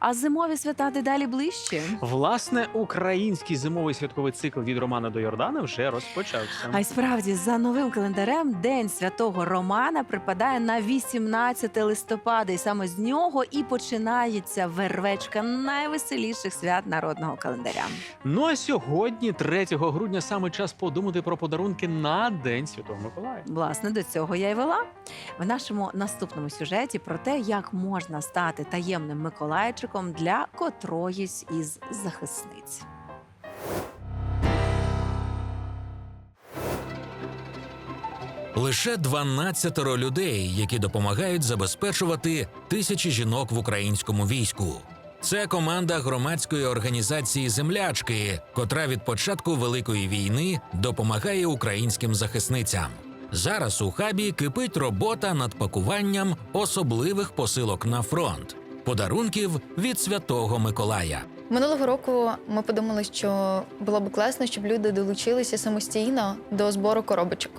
А зимові свята дедалі ближче. Власне, український зимовий святковий цикл від Романа до Йордана вже розпочався. А й справді, за новим календарем, День святого Романа припадає на 18 листопада, і саме з нього і починається вервечка найвеселіших свят народного календаря. Ну а сьогодні, 3 грудня, саме час подумати про подарунки на День Святого Миколая. Власне, до цього я й вела в нашому наступному сюжеті про те, як можна стати таємним Миколайчиком для котроїсь із захисниць. Лише 12 людей, які допомагають забезпечувати тисячі жінок в українському війську. Це команда громадської організації Землячки, котра від початку великої війни допомагає українським захисницям. Зараз у хабі кипить робота над пакуванням особливих посилок на фронт, подарунків від Святого Миколая. Минулого року ми подумали, що було б класно, щоб люди долучилися самостійно до збору коробочок,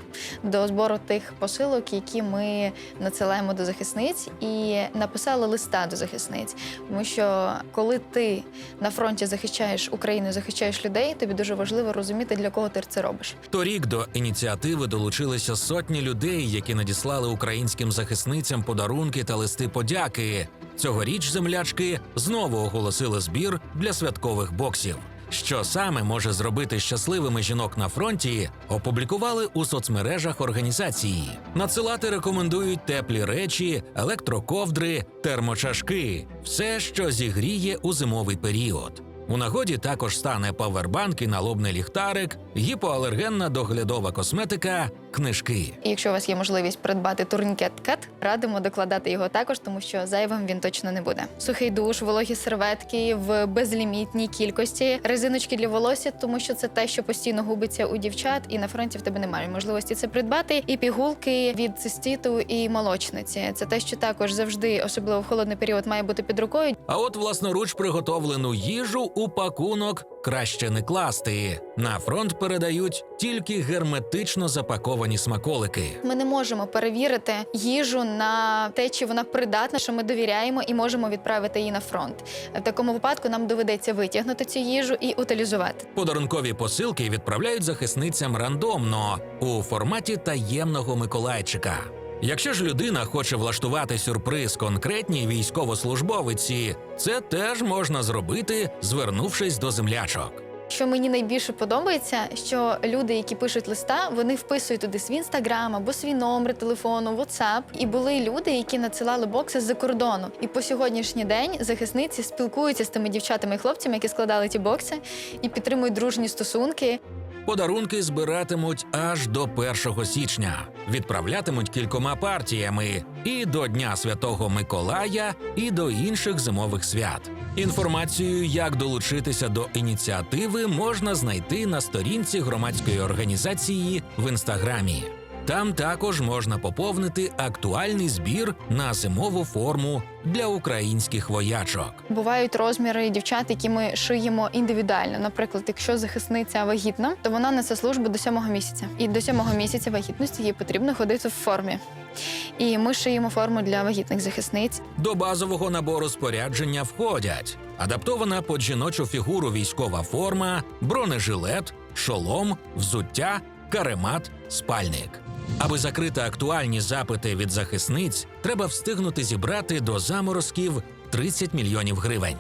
до збору тих посилок, які ми надсилаємо до захисниць, і написали листа до захисниць. Тому що коли ти на фронті захищаєш Україну, захищаєш людей, тобі дуже важливо розуміти, для кого ти це робиш. Торік до ініціативи долучилися сотні людей, які надіслали українським захисницям подарунки та листи подяки. Цьогоріч землячки знову оголосили збір для святкових боксів. Що саме може зробити щасливими жінок на фронті, опублікували у соцмережах організації. Надсилати рекомендують теплі речі, електроковдри, термочашки все, що зігріє у зимовий період. У нагоді також стане павербанк і налобний ліхтарик, гіпоалергенна доглядова косметика, книжки. І якщо у вас є можливість придбати турнікет кет, радимо докладати його також, тому що зайвим він точно не буде. Сухий душ, вологі серветки в безлімітній кількості, резиночки для волосся, тому що це те, що постійно губиться у дівчат, і на фронті в тебе немає можливості це придбати. І пігулки від цистіту і молочниці. Це те, що також завжди, особливо в холодний період, має бути під рукою. А от власноруч приготовлену їжу у пакунок краще не класти. На фронт передають тільки герметично запаковані смаколики. Ми не можемо перевірити їжу на те, чи вона придатна, що ми довіряємо і можемо відправити її на фронт. В такому випадку нам доведеться витягнути цю їжу і утилізувати. Подарункові посилки відправляють захисницям рандомно у форматі таємного миколайчика. Якщо ж людина хоче влаштувати сюрприз конкретній військовослужбовиці, це теж можна зробити, звернувшись до землячок. Що мені найбільше подобається, що люди, які пишуть листа, вони вписують туди свій інстаграм або свій номер телефону, WhatsApp. І були люди, які надсилали бокси з-за кордону. І по сьогоднішній день захисниці спілкуються з тими дівчатами і хлопцями, які складали ті бокси, і підтримують дружні стосунки. Подарунки збиратимуть аж до 1 січня, відправлятимуть кількома партіями і до Дня Святого Миколая, і до інших зимових свят. Інформацію, як долучитися до ініціативи, можна знайти на сторінці громадської організації в інстаграмі. Там також можна поповнити актуальний збір на зимову форму для українських воячок. Бувають розміри дівчат, які ми шиємо індивідуально. Наприклад, якщо захисниця вагітна, то вона несе службу до сьомого місяця. І до сьомого місяця вагітності їй потрібно ходити в формі. І ми шиємо форму для вагітних захисниць. До базового набору спорядження входять адаптована під жіночу фігуру військова форма, бронежилет, шолом, взуття, каремат, спальник. Аби закрити актуальні запити від захисниць, треба встигнути зібрати до заморозків 30 мільйонів гривень.